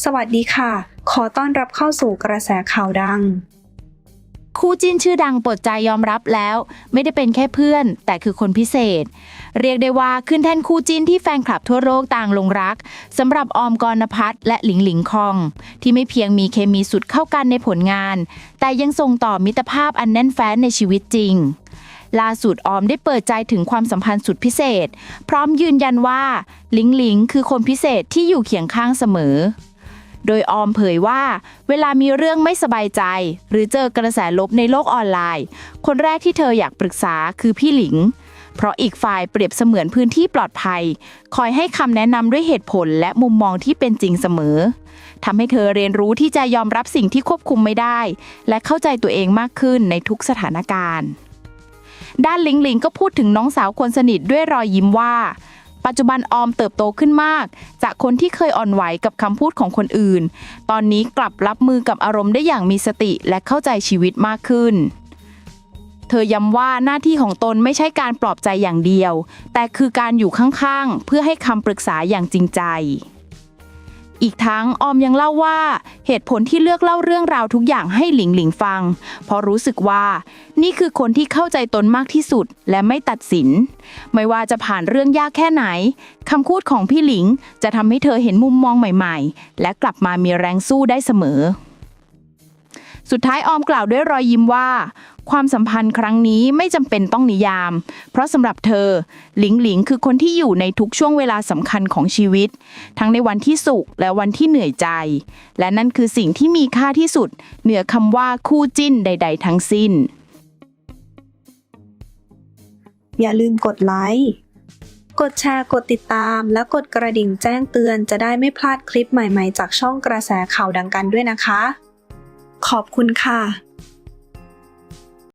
สวัสดีค่ะ ขอต้อนรับเข้าสู่กระแสข่าวดัง คู่จิ้นชื่อดังปลดใจยอมรับแล้ว ไม่ได้เป็นแค่เพื่อน แต่คือคนพิเศษ เรียกได้ว่าขึ้นแท่นคู่จิ้นที่แฟนคลับทั่วโลกต่างลงรักสำหรับออมกรณพัฒน์และหลิงหลิงคอง ที่ไม่เพียงมีเคมีสุดเข้ากันในผลงาน แต่ยังส่งต่อมิตรภาพอันแน่นแฟ้นในชีวิตจริงล่าสุดออมได้เปิดใจถึงความสัมพันธ์สุดพิเศษ พร้อมยืนยันว่าหลิงหลิงคือคนพิเศษที่อยู่เคียงข้างเสมอ โดยออมเผยว่า เวลามีเรื่องไม่สบายใจ หรือเจอกระแสลบในโลกออนไลน์ คนแรกที่เธออยากปรึกษาคือพี่หลิง เพราะอีกฝ่ายเปรียบเสมือนพื้นที่ปลอดภัย คอยให้คำแนะนำด้วยเหตุผลและมุมมองที่เป็นจริงเสมอทำให้เธอเรียนรู้ที่จะยอมรับสิ่งที่ควบคุมไม่ได้ และเข้าใจตัวเองมากขึ้นในทุกสถานการณ์ ด้านหลิงหลิงก็พูดถึงน้องสาวคนสนิทด้วยรอยยิ้มว่า ปัจจุบันออมเติบโตขึ้นมาก จากคนที่เคยอ่อนไหวกับคำพูดของคนอื่น ตอนนี้กลับรับมือกับอารมณ์ได้อย่างมีสติและเข้าใจชีวิตมากขึ้น เธอย้ำว่าหน้าที่ของตนไม่ใช่การปลอบใจอย่างเดียว แต่คือการอยู่ข้างๆ เพื่อให้คำปรึกษาอย่างจริงใจ อีกทั้งออมยังเล่าว่า เหตุผลที่เลือกเล่าเรื่องราวทุกอย่างให้หลิงหลิงฟัง เพราะรู้สึกว่า นี่คือคนที่เข้าใจตนมากที่สุดและไม่ตัดสิน ไม่ว่าจะผ่านเรื่องยากแค่ไหนคำพูดของพี่หลิงจะทำให้เธอเห็นมุมมองใหม่ๆ และกลับมามีแรงสู้ได้เสมอสุดท้ายออมกล่าวด้วยรอยยิ้มว่า ความสัมพันธ์ครั้งนี้ไม่จำเป็นต้องนิยาม เพราะสำหรับเธอ หลิงหลิงคือคนที่อยู่ในทุกช่วงเวลาสำคัญของชีวิต ทั้งในวันที่สุขและวันที่เหนื่อยใจ และนั่นคือสิ่งที่มีค่าที่สุด เหนือคำว่าคู่จิ้นใด ๆ ทั้งสิ้น อย่าลืมกดไลค์ กดแชร์ กดติดตาม และกดกระดิ่งแจ้งเตือนจะได้ไม่พลาดคลิปใหม่ๆ จากช่องกระแสข่าวดังกันด้วยนะคะ ขอบคุณค่ะ